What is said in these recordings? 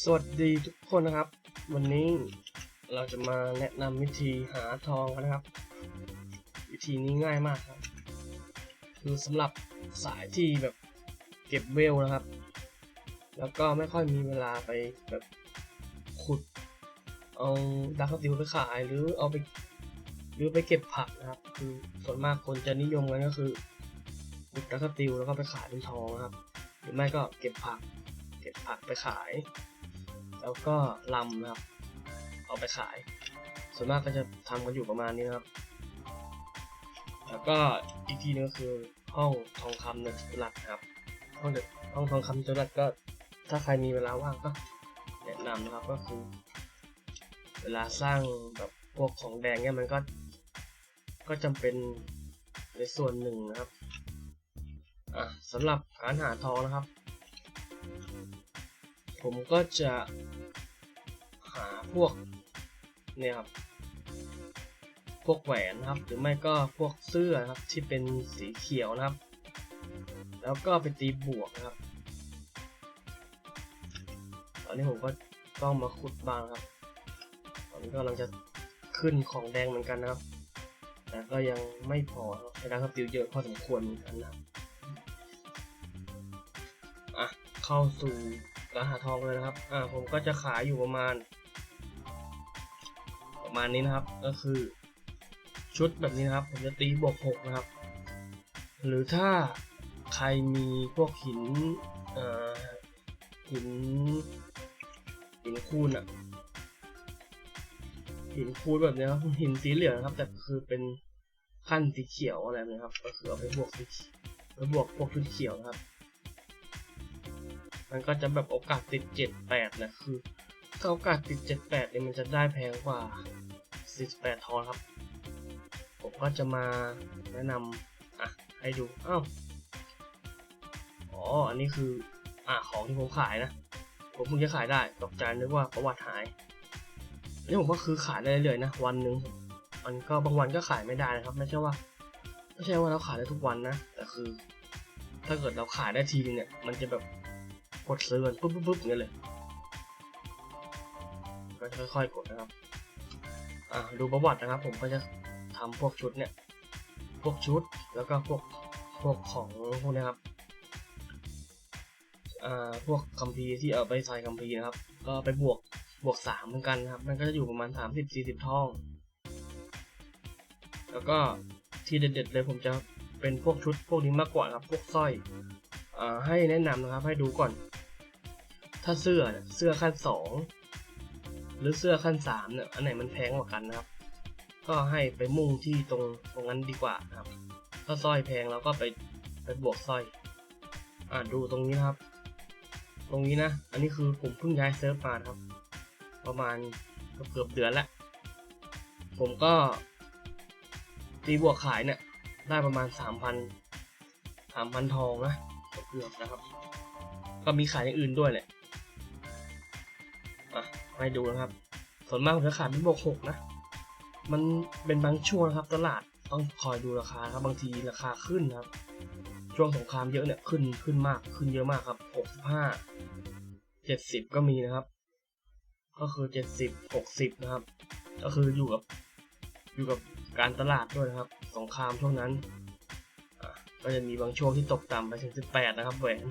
สวัสดีทุกคนนะครับ วันนี้เราจะมาแนะนำวิธีหาทองกันนะครับ วิธีนี้ง่ายมากครับ คือสำหรับสายที่แบบเก็บเวลนะครับ แล้วก็ไม่ค่อยมีเวลาไปแบบขุด เอาดักติวไปขายหรือเอาไปหรือไปเก็บผักนะครับ คือส่วนมากคนจะนิยมกันก็คือขุดดักติวแล้วก็ไปขายเป็นทองนะครับ หรือไม่ก็เก็บผัก เก็บผักไปขาย แล้วก็ลำนะครับ เอาไปขาย ส่วนมากก็จะทำกันอยู่ประมาณนี้นะครับ แล้วก็อีกทีนึงก็คือห้องทองคำในจตุรัสครับ ห้องเด็กห้องทองคำจตุรัสก็ถ้าใครมีเวลาว่างก็แนะนำนะครับก็คือ เวลาสร้างแบบพวกของแดงเนี่ยมันก็ ก็จำเป็นในส่วนหนึ่งนะครับอะสำหรับการหาทองนะครับ ผมก็จะหาพวกเนี่ยครับ พวกแหวนนะครับ หรือไม่ก็พวกเสื้อนะครับที่เป็นสีเขียวนะครับ แล้วก็ไปตีบวกนะครับ ตอนนี้ผมก็ต้องมาขุดบ้างครับ ตอนนี้ก็กำลังจะขึ้นของแดงเหมือนกันนะครับ แต่ก็ยังไม่พอครับใช้ดาวสติลเยอะพอสมควรเหมือนกันนะครับ อะ เข้าสู่ กาหาทองเลยนะครับ อ่า ผมก็จะขายอยู่ประมาณ ประมาณนี้นะครับ ก็คือ ชุดแบบนี้นะครับ ผมจะตีบวกหกนะครับ หรือถ้าใครมีพวกหินอ่อหินหินคูณอะหินคูณแบบนี้ครับหินสีเหลืองนะครับ แต่คือเป็นขั้นสีเขียวอะไรนี้ครับ ก็คือเอาไปบวกสีไปบวกพวกชุดเขียวนะครับ มันก็จะแบบโอกาสติดเจ็ดแปดนะคือถ้าโอกาสติดเจ็ดแปดเนี่ยมันจะได้แพงกว่าสิบแปดทอนครับ ผมก็จะมาแนะนำอะให้ดูอ้าวอ๋อ อันนี้คืออะของที่ผมขายนะ ผมเพิ่งจะขายได้ตกใจนึกว่าประวัติหายอันนี้ผมก็คือขายได้เรื่อยๆนะวันหนึ่งมันก็บางวันก็ขายไม่ได้นะครับ ไม่ใช่ว่าไม่ใช่ว่าเราขายได้ทุกวันนะแต่คือ ถ้าเกิดเราขายได้ทีนึงเนี่ย มันจะแบบ กดซื้อมันปุ๊บปุ๊บปุ๊บอย่างเงี้ยเลยก็จะค่อยๆกดนะครับอ่าดูประวัตินะครับ ผมก็จะทำพวกชุดเนี่ย พวกชุดแล้วก็พวกพวกของพวกเนี้ยครับอ่าพวกคัมภีร์ที่เอาไปใส่คัมภีร์นะครับ ก็ไปบวกบวกสามเหมือนกันนะครับ มันก็จะอยู่ประมาณสามสิบสี่สิบท่อง แล้วก็ที่เด็ดๆเลยผมจะเป็นพวกชุดพวกนี้มากกว่าครับ พวกสร้อย ให้แนะนำนะครับให้ดูก่อน ถ้าเสื้อเสื้อขั้นสองหรือเสื้อขั้นสามเนี่ยอันไหนมันแพงกว่ากันนะครับ ก็ให้ไปมุ่งที่ตรงตรงนั้นดีกว่านะครับ ถ้าสร้อยแพงเราก็ไปไปบวกสร้อยอ่าดูตรงนี้นะครับ ตรงนี้นะ อันนี้คือผมเพิ่งย้ายเซิร์ฟมาครับ ประมาณเกือบเดือนล้วผมก็ตีบวกขายเนี่ยได้ประมาณสามพันสามพันทองนะ เกือบนะครับ ก็มีขายอย่างอื่นด้วยแหละอะให้ดูนะครับ ส่วนมากผมจะขายเป็นบวกหกนะ มันเป็นบางช่วงนะครับ ตลาดต้องคอยดูราคาครับ บางทีราคาขึ้นครับ ช่วงสงครามเยอะเนี่ยขึ้นขึ้นมากขึ้นเยอะมากครับหกสิบห้าเจ็ดสิบก็มีนะครับ ก็คือเจ็ดสิบหกสิบนะครับ ก็คืออยู่กับอยู่กับการตลาดด้วยนะครับ สงครามช่วงนั้น ก็จะมีบางช่วงที่ตกต่ำไปถึงสิบแปดนะครับแหวน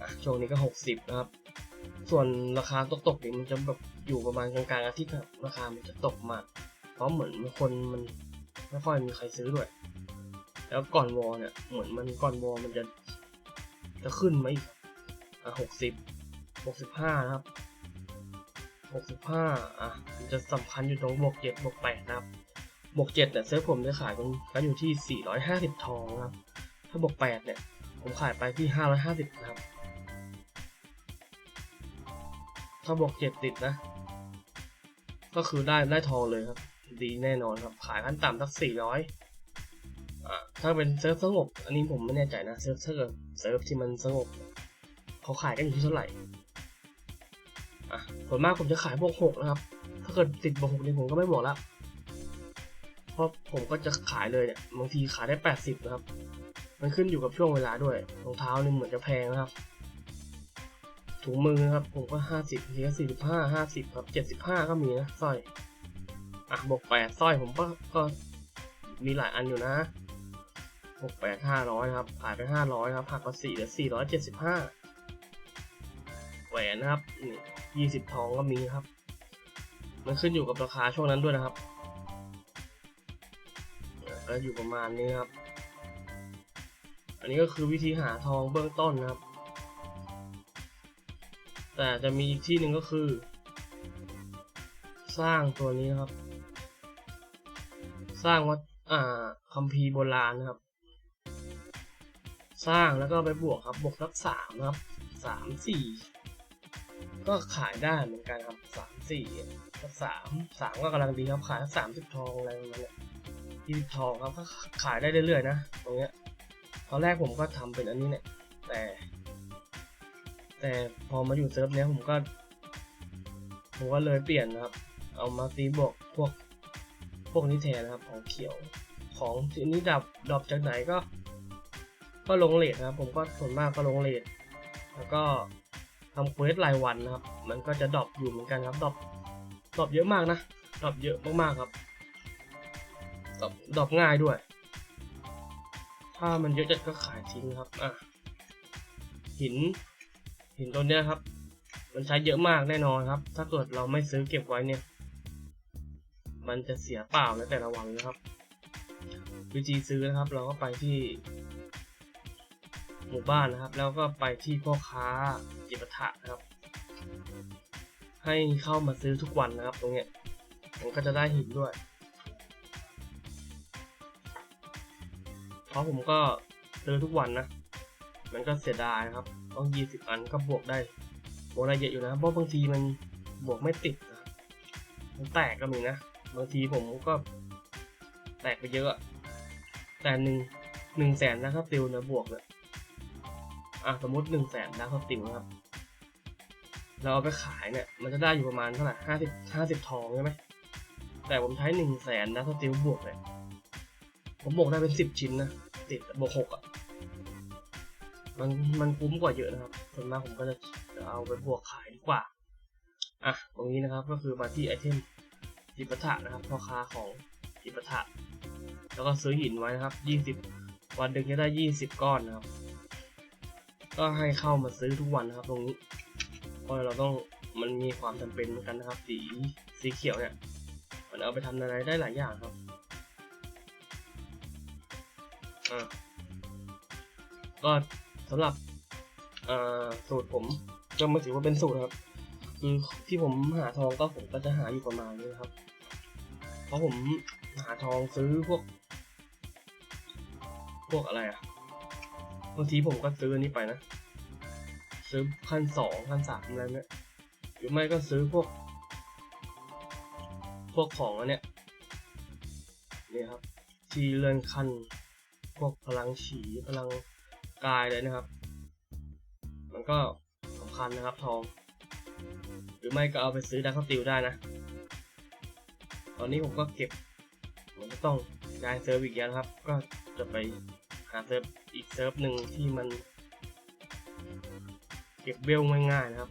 อะช่วงนี้ก็หกสิบนะครับ ส่วนราคาตกตกนี่มันจะแบบอยู่ประมาณกลางๆอาทิตย์ครับราคามันจะตกมาก เพราะเหมือนคนมันไม่ค่อยมีใครซื้อด้วย แล้วก่อนวอเนี่ยเหมือนมันก่อนวอมันจะจะขึ้นมาอีกอะหกสิบหกสิบห้านะครับหกสิบห้าอะมันจะสำคัญอยู่ตรงบวกเจ็ดบวกแปดนะครับ บวกเจ็ดเนี่ยเซิร์ฟผมจะขายกันกันอยู่ที่สี่ร้อยห้าสิบทองนะครับ ถ้าบวกแปดเนี่ย ผมขายไปที่ห้าร้อยห้าสิบนะครับ ถ้าบวกเจ็ดติดนะ ก็คือได้ได้ทองเลยครับ ดีแน่นอนครับ ขายขั้นต่ำสักสี่ร้อยอ่าถ้าเป็นเซิร์ฟสงบ อันนี้ผมไม่แน่ใจนะ เซิร์ฟถ้าเกิดเซิร์ฟที่มันสงบ เขาขายกันอยู่ที่เท่าไหร่อะส่วนมากผมจะขายบวกหกนะครับ ถ้าเกิดติดบวกหกนี่ผมก็ไม่บอกแล้ว ราะผมก็จะขายเลยเนี่ยบางทีขายได้แปดสิบนะครับ มันขึ้นอยู่กับช่วงเวลาด้วยรองเท้านี่เหมือนจะแพงนะครับ ถุงมือนะครับ ผมก็ห้าสิบทีก็สี่สิบห้าห้าสิบครับเจ็ดสิบห้าก็มีนะสร้อยอะบวกแปดสร้อยผมก็ก็มีหลายอันอยู่นะบวกแปดห้าร้อยครับขายไปห้าร้อยครับหักภาษีเหลือสี่ร้อยเจ็ดสิบห้าแหวนนะครับยี่สิบทองก็มีครับ มันขึ้นอยู่กับราคาช่วงนั้นด้วยนะครับ ก็อยู่ประมาณนี้ครับ อันนี้ก็คือวิธีหาทองเบื้องต้นนะครับ แต่จะมีอีกที่หนึ่งก็คือ สร้างตัวนี้ครับ สร้างวัดอ่าคัมภีร์โบราณนะครับ สร้างแล้วก็ไปบวกครับ บวกสักสามครับสามสี่ก็ขายได้เหมือนกันครับสามสี่สักสามสามก็กำลังดีครับขายสักสามสิบทองอะไรประมาณเนี้ ยี่สิบทองครับก็ขายได้เรื่อยๆนะตรงเนี้ยตอนแรกผมก็ทำเป็นอันนี้เนี่ย แต่ แต่พอมาอยู่เซิร์ฟเนี้ยผมก็ ผมก็เลยเปลี่ยนนะครับ เอามาตีบวกพวกพวกนี้แทนนะครับของเขียวของที่นี้ดับดรอปจากไหนก็ ก็ลงเลทนะครับ ผมก็ส่วนมากก็ลงเลทแล้วก็ทำเควสรายวันนะครับ มันก็จะดรอปอยู่เหมือนกันครับดรอปดรอปเยอะมากนะดรอปเยอะมากๆครับ ดอปดอปง่ายด้วย ถ้ามันเยอะจัดก็ขายทิ้งครับอะหิน หินตัวเนี้ยครับ มันใช้เยอะมากแน่นอนครับ ถ้าเกิดเราไม่ซื้อเก็บไว้เนี่ย มันจะเสียเปล่าในแต่ละวันนะครับ วิธีซื้อนะครับ เราก็ไปที่ หมู่บ้านนะครับ แล้วก็ไปที่พ่อค้าจิปาถะนะครับ ให้เข้ามาซื้อทุกวันนะครับ ตรงเนี้ยมันก็จะได้หินด้วย ราะผมก็ซื้อทุกวันนะ มันก็เสียดายครับ ต้องยี่สิบอันก็บวกได้บวกได้เยอะอยู่นะ เพราะบางทีมันบวกไม่ติด มันแตกก็มีนะ บางทีผมก็แตกไปเยอะ แต่หนึ่งหนึ่งแสนนะครับติวนะบวกเนี่ยอะสมมติหนึ่งแสนนะครับติวนะครับ เราเอาไปขายเนี่ย มันจะได้อยู่ประมาณเท่าไหร่ห้าสิบห้าสิบทองใช่ไหมแต่ผมใช้หนึ่งแสนนะสติวบวกเลย ผมบวกได้เป็นสิบชิ้นนะ ติดบวกหกอะมันมันคุ้มกว่าเยอะนะครับส่วนมากผมก็จะเอาไปบวกขายดีกว่า อะ ตรงนี้นะครับก็คือมาที่ไอเทมจิปาถะนะครับพ่อค้าของจิปาถะแล้วก็ซื้อหินไว้นะครับยี่สิบวันหนึ่งจะได้ยี่สิบก้อนนะครับ ก็ให้เข้ามาซื้อทุกวันนะครับ ตรงนี้ เพราะเราต้องมันมีความจำเป็นเหมือนกันนะครับ สีสีเขียวเนี่ย มันเอาไปทำอะไรได้หลายอย่างครับ อะก็สำหรับอ่าสูตรผมก็ไม่ถือว่าเป็นสูตรครับ คือที่ผมหาทองก็ผมก็จะหาอยู่ประมาณนี้ครับ เพราะผมหาทองซื้อพวก พวกอะไรอะบางทีผมก็ซื้ออันนี้ไปนะ ซื้อพันสองพันสามอะไรเนี่ยหรือไม่ก็ซื้อพวก พวกของอันเนี้ยนี่ครับ ที่เลื่อนขั้น พวกพลังฉีพลังกายเลยนะครับ มันก็สำคัญนะครับทอง หรือไม่ก็เอาไปซื้อดักติลได้นะ ตอนนี้ผมก็เก็บผมจะต้องย้ายเซิร์ฟอีกแล้วนะครับ ก็จะไปหาเซิร์ฟอีกเซิร์ฟหนึ่งที่มัน เก็บเบลง่ายๆนะครับ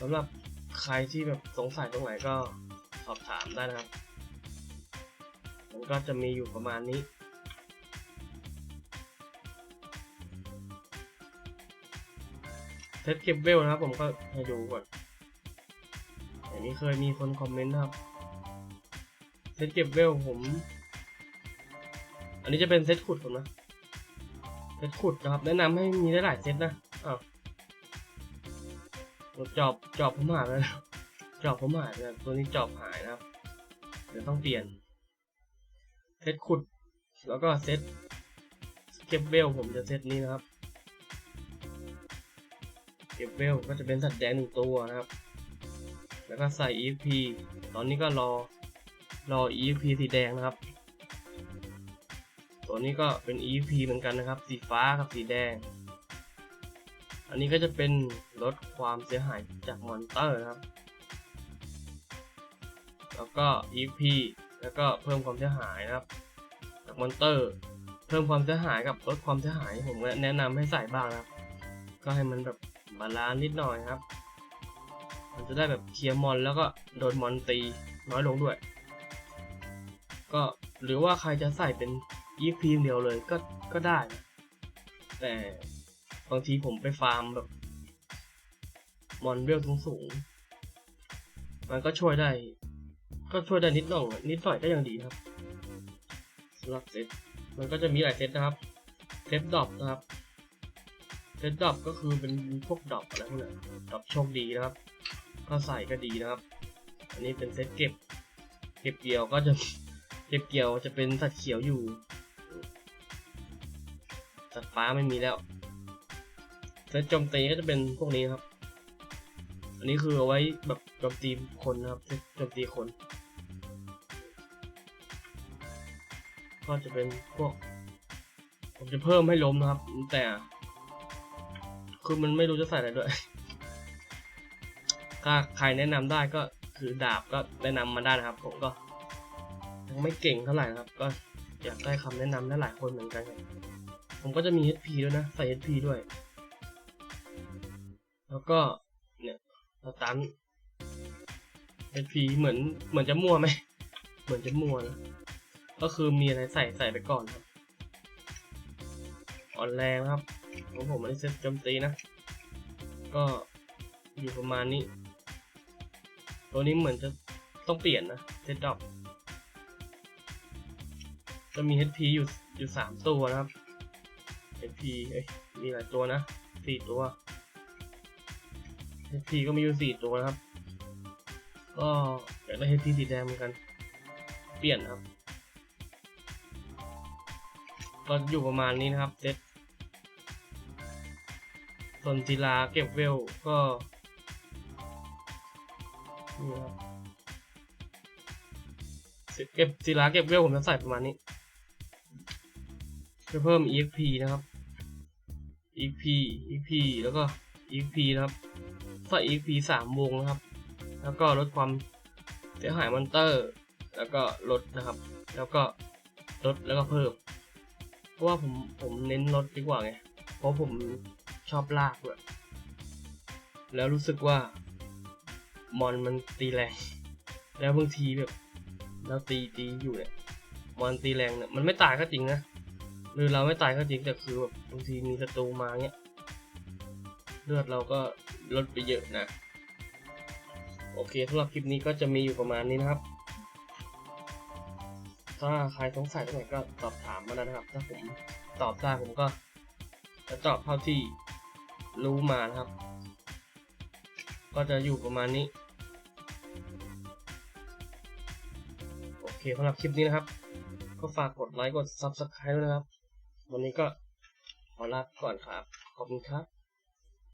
สำหรับใครที่แบบสงสัยตรงไหนก็สอบถามได้นะครับ ก็จะมีอยู่ประมาณนี้เซตเก็บเวลนะครับ ผมก็ให้ดูก่อนอย่างนี้เคยมีคนคอมเมนต์นะครับเซตเก็บเวลผม อันนี้จะเป็นเซตขุดผมนะเซตขุดนะครับ แนะนำให้มีได้หลายเซตนะอ้าวจอบจอบผมหายไปแล้วจอบผมหายไปแล้วตัวนี้จอบหายนะครับเดี๋ยวต้องเปลี่ยน เซตขุด แล้วก็เซตเก็บเวลผมจะเซตนี้นะครับ เก็บเวลก็จะเป็นสัตว์แดงหนึ่งตัวนะครับ แล้วก็ใส่ EXP ตอนนี้ก็รอรอ EXP สีแดงนะครับ ตัวนี้ก็เป็น EXP เหมือนกันนะครับ สีฟ้ากับสีแดง อันนี้ก็จะเป็นลดความเสียหายจากมอนเตอร์นะครับ แล้วก็ EXP แล้วก็เพิ่มความเสียหายนะครับจากมอนเตอร์ เพิ่มความเสียหายกับลดความเสียหายผมก็แนะนำให้ใส่บ้างนะครับ ก็ให้มันแบบบาลานซ์นิดหน่อยครับ มันจะได้แบบเคลียร์มอนแล้วก็โดนมอนตีน้อยลงด้วย ก็หรือว่าใครจะใส่เป็นอีฟพีมเดียวเลยก็ก็ได้ แต่บางทีผมไปฟาร์มแบบมอนเวลสูงสูงๆมันก็ช่วยได้ ก็ช่วยได้นิดหน่อยนิดหน่อยก็ยังดีครับสำหรับเซตมันก็จะมีหลายเซตนะครับเซตดรอปนะครับเซตดรอปก็คือเป็นพวกดรอปอะไรพวกนี้ดรอปโชคดีนะครับ ก็ใส่ก็ดีนะครับ อันนี้เป็นเซตเก็บ เก็บเกี่ยวก็จะเก็บเกี่ยวจะเป็นสัตว์เขียวอยู่สัตว์ฟ้าไม่มีแล้วเซตโจมตีก็จะเป็นพวกนี้ครับ อันนี้คือเอาไว้แบบโจมตีคนนะครับเซตโจมตีคน ก็จะเป็นพวก ผมจะเพิ่มให้ล้มนะครับ แต่ คือมันไม่รู้จะใส่อะไรด้วยถ้าใครแนะนำได้ก็คือดาบก็แนะนำมาได้นะครับ ผมก็ยังไม่เก่งเท่าไหร่นะครับ ก็อยากได้คำแนะนำได้หลายคนเหมือนกันผมก็จะมี HP ด้วยนะ ใส่ HP ด้วย แล้วก็เนี่ยสตัน HP เหมือนเหมือนจะมั่วไหม เหมือนจะมั่วนะ ก็คือมีอะไรใส่ใส่ไปก่อนครับอ่อนแรงครับของผมไม่ได้เซตโจมตีนะ ก็อยู่ประมาณนี้ ตัวนี้เหมือนจะต้องเปลี่ยนนะเซตดอปจะมี HP อยู่อยู่สามตัวนะครับ HP เอ้ยมีหลายตัวนะสี่ตัว HP ก็มีอยู่สี่ตัวนะครับ ก็อยากได้ HP สีแดงเหมือนกัน เปลี่ยนครับ ก็อยู่ประมาณนี้นะครับเซตส่วนศิลาเก็บเวลก็นี่ครับเก็บศิลาเก็บเวลผมจะใส่ประมาณนี้จะเพิ่ม exp นะครับ exp exp แล้วก็ exp นะครับใส่ exp สามวงนะครับ แล้วก็ลดความเสียหายมอนเตอร์ แล้วก็ลดนะครับ แล้วก็ลดแล้วก็เพิ่ม ราะว่าผมผมเน้นลดดีกว่าไง เพราะผมชอบลากด้วยแล้วรู้สึกว่ามอนมันตีแรง แล้วบางทีแบบเราตีตีอยู่เนี่ยมอนตีแรงเนี่ยมันไม่ตายก็จริงนะหรือเราไม่ตายก็จริงแต่คือแบบบางทีมีศัตรูมาเงี้ยเลือดเราก็ลดไปเยอะนะ โอเคสำหรับคลิปนี้ก็จะมีอยู่ประมาณนี้นะครับ ถ้าใครสงสัยตรงไหนก็สอบถามมาได้นะครับ ถ้าผมตอบได้ผมก็จะตอบเท่าที่รู้มานะครับ ก็จะอยู่ประมาณนี้ โอเคสำหรับคลิปนี้นะครับ ก็ฝากกดไลค์กด Subscribe ด้วยนะครับ วันนี้ก็ขอลาไปก่อนครับ ขอบคุณครับ